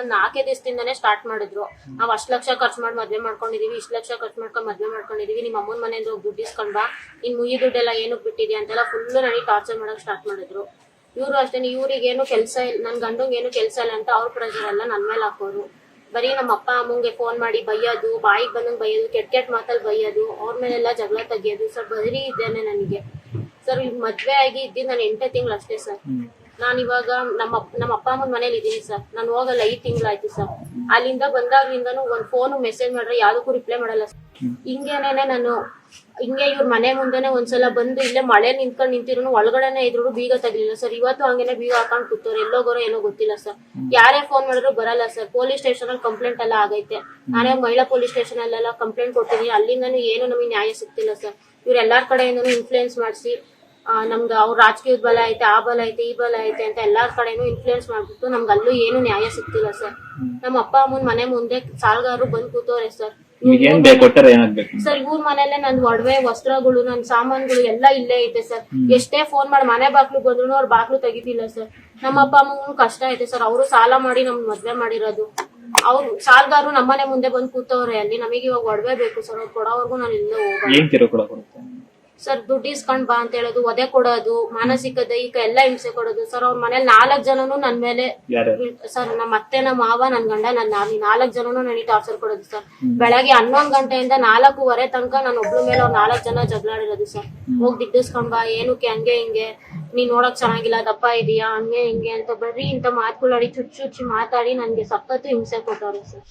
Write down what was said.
ಒಂದ್ ನಾಲ್ಕೇ ದಿವಸದಿಂದಾನೇ ಸ್ಟಾರ್ಟ್ ಮಾಡಿದ್ರು. ನಾವ್ ಅಷ್ಟ್ ಲಕ್ಷ ಖರ್ಚು ಮಾಡಿ ಮದ್ವೆ ಮಾಡ್ಕೊಂಡಿದೀವಿ, ಇಷ್ಟ ಲಕ್ಷ ಖರ್ಚು ಮಾಡ್ಕೊಂಡ್ ಮದ್ವೆ ಮಾಡ್ಕೊಂಡಿದೀವಿ ನಿಮ್ಮ ಅಮ್ಮನ ಮನೆಯಿಂದ ಹೋಗಿ ದುಡ್ಡು ಇಸ್ಕೊಂಡ್ ಬಾ ಇನ್ ಮುಗಿ ದುಡ್ಡೆಲ್ಲ ಏನಕ್ ಬಿಟ್ಟಿದ್ಯಾ ಅಂತೆಲ್ಲ ಫುಲ್ ನನಗೆ ಟಾರ್ಚರ್ ಮಾಡಕ್ ಸ್ಟಾರ್ಟ್ ಮಾಡಿದ್ರು. ಇವ್ರು ಅಷ್ಟೇ ಇವ್ರಿಗೆ ಏನು ಕೆಲಸ ಇಲ್ಲ ನನ್ ಗಂಡಂಗ್ ಏನು ಕೆಲಸ ಇಲ್ಲ ಅಂತ ಅವ್ರ ಪ್ರೆಷರ್ ಎಲ್ಲ ನನ್ ಮೇಲೆ ಹಾಕೋರು. ಬರೀ ನಮ್ಮ ಅಪ್ಪ ಅಮ್ಮಂಗೆ ಫೋನ್ ಮಾಡಿ ಬೈಯೋದು, ಬಾಯಿಗೆ ಬಂದಂಗ್ ಬೈಯೋದು ಕೆಟ್ಟ ಕೆಟ್ಟ ಮಾತಲ್ಲಿ ಬೈಯೋದು, ಅವ್ರ ಮೇಲೆಲ್ಲ ಜಗಳ ತೆಗಿಯೋದು, ಸರ್ ಬರೀ ಇದ್ದೇನೆ ನನಗೆ. ಸರ್ ಮದ್ವೆ ಆಗಿ ಇದ್ದೀನಿ ನಾನು ಎಂಟೇ ತಿಂಗಳು ಅಷ್ಟೇ ಸರ್. ನಾನು ಇವಾಗ ನಮ್ಮ ನಮ್ಮ ಅಪ್ಪ ಅಮ್ಮನ ಮನೇಲಿ ಇದ್ದೀನಿ ಸರ್. ನಾನು ಹೋಗಲ್ಲ ಐದು ತಿಂಗಳಾಯ್ತು ಸರ್. ಅಲ್ಲಿಂದ ಬಂದಾಗ್ಲಿಂದನು ಒಂದ್ ಫೋನ್ ಮೆಸೇಜ್ ಮಾಡ್ರೆ ಯಾವ್ದಕ್ಕೂ ರಿಪ್ಲೈ ಮಾಡಲ್ಲ ಸರ್. ಹಿಂಗೇನೇನೆ ನಾನು ಹಿಂಗೆ ಇವ್ರ ಮನೆ ಮುಂದೆನೆ ಒಂದ್ಸಲ ಬಂದು ಇಲ್ಲೇ ಮಳೆ ನಿಂತ್ಕೊಂಡು ನಿಂತಿರೋನು ಒಳಗಡೆನೆ ಇದ್ರು ಬೀಗ ತಗಲಿಲ್ಲ ಸರ್. ಇವತ್ತು ಹಂಗೇನೆ ಬೀಗ ಹಾಕೊಂಡು ಕೂತವ್ರು. ಎಲ್ಲೋಗೋರೋ ಏನೋ ಗೊತ್ತಿಲ್ಲ ಸರ್. ಯಾರೇ ಫೋನ್ ಮಾಡಿದ್ರು ಬರಲ್ಲ ಸರ್. ಪೊಲೀಸ್ ಸ್ಟೇಷನ್ ಅಲ್ಲಿ ಕಂಪ್ಲೇಂಟ್ ಎಲ್ಲ ಆಗೈತೆ. ನಾನೇ ಮಹಿಳಾ ಪೊಲೀಸ್ ಸ್ಟೇಷನ್ ಅಲ್ಲೆಲ್ಲ ಕಂಪ್ಲೇಂಟ್ ಕೊಟ್ಟಿದ್ದೀನಿ ಅಲ್ಲಿಂದನೂ ಏನು ನಮಗೆ ನ್ಯಾಯ ಸಿಗ್ತಿಲ್ಲ ಸರ್. ಇವ್ರ ಎಲ್ಲಾರ ಕಡೆಯಿಂದನೂ ಇನ್ಫ್ಲೂಯೆನ್ಸ್ ಮಾಡಿಸಿ ನಮ್ದು ಅವ್ರ ರಾಜಕೀಯದ ಬಲ ಐತೆ ಆ ಬಲ ಐತೆ ಈ ಬಲ ಐತೆ ಅಂತ ಎಲ್ಲಾರ ಕಡೆನೂ ಇನ್ಫ್ಲೂಯೆನ್ಸ್ ಮಾಡ್ಬಿಟ್ಟು ನಮ್ಗೆ ಅಲ್ಲೂ ಏನು ನ್ಯಾಯ ಸಿಗ್ತಿಲ್ಲ ಸರ್. ನಮ್ಮ ಅಪ್ಪ ಅಮ್ಮನ ಮನೆ ಮುಂದೆ ಸಾಲಗಾರರು ಬಂದ್ ಕೂತವ್ರೆ ಸರ್. ಸರ್ ಇವ್ರ ಮನೇಲೆ ನನ್ ಒಡವೆ ವಸ್ತ್ರಗಳು ನನ್ ಸಾಮಾನುಗಳು ಎಲ್ಲಾ ಇಲ್ಲೇ ಐತೆ ಸರ್. ಎಷ್ಟೇ ಫೋನ್ ಮಾಡಿ ಮನೆ ಬಾಗ್ಲು ಬಂದ್ರು ಅವ್ರ ಬಾಗ್ಲು ತೆಗಿತಿಲ್ಲ ಸರ್. ನಮ್ಮ ಅಪ್ಪ ಅಮ್ಮಗೂ ಕಷ್ಟ ಐತೆ ಸರ್. ಅವರು ಸಾಲ ಮಾಡಿ ನಮ್ ಮದ್ವೆ ಮಾಡಿರೋದು. ಅವ್ರು ಸಾಲಗಾರರು ನಮ್ಮನೆ ಮುಂದೆ ಬಂದ್ ಕೂತವ್ರೆ. ಅಲ್ಲಿ ನಮಗೆ ಇವಾಗ ಒಡವೆ ಬೇಕು ಸರ್. ಅವ್ರು ಕೊಡೋವರೆಗೂ ನಾನು ಇಲ್ಲೇ ಹೋಗ ಸರ್ ದುಡ್ಡು ಇಸ್ಕೊಂಡ್ ಬಾ ಅಂತ ಹೇಳೋದು ಒದೆ ಕೊಡೋದು ಮಾನಸಿಕ ದೈಹಿಕ ಎಲ್ಲ ಹಿಂಸೆ ಕೊಡೋದು. ಸರ್ ಅವ್ರ ಮನೇಲಿ ನಾಲ್ಕ್ ಜನನು ನನ್ ಮೇಲೆ ಸರ್ ನಮ್ಮ ಅತ್ತೆ ನಮ್ಮ ಮಾವ ನನ್ ಗಂಡ ನನ್ನ ನಾಲ್ಕು ನಾಲ್ಕ್ ಜನನು ನನಗೆ ಟಾರ್ಚರ್ ಕೊಡೋದು ಸರ್. ಬೆಳಗ್ಗೆ ಹನ್ನೊಂದ್ ಗಂಟೆಯಿಂದ ನಾಲ್ಕೂವರೆ ತನಕ ನಾನು ಒಬ್ಳ ಮೇಲೆ ಅವ್ರ ನಾಲ್ಕ್ ಜನ ಜಗಳಾಡಿರೋದು ಸರ್. ಹೋಗಿ ದಿಡ್ಡಿಸ್ಕೊಂಡ್ ಬಾ ಏನಕ್ಕೆ ಹಂಗೆ ಹಿಂಗೆ ನೀನ್ ನೋಡಕ್ ಚೆನ್ನಾಗಿಲ್ಲ ದಪ್ಪ ಇದೀಯಾ ಹಂಗೆ ಹಿಂಗೆ ಅಂತ ಬರ್ರಿ ಇಂತ ಮಾತುಗಳಾಡಿ ಚುಚ್ಚುಚ್ಚಿ ಚುಚ್ಚಿ ಮಾತಾಡಿ ನನ್ಗೆ ಸಖತ್ತು ಹಿಂಸೆ ಕೊಟ್ಟವ್ರು ಸರ್.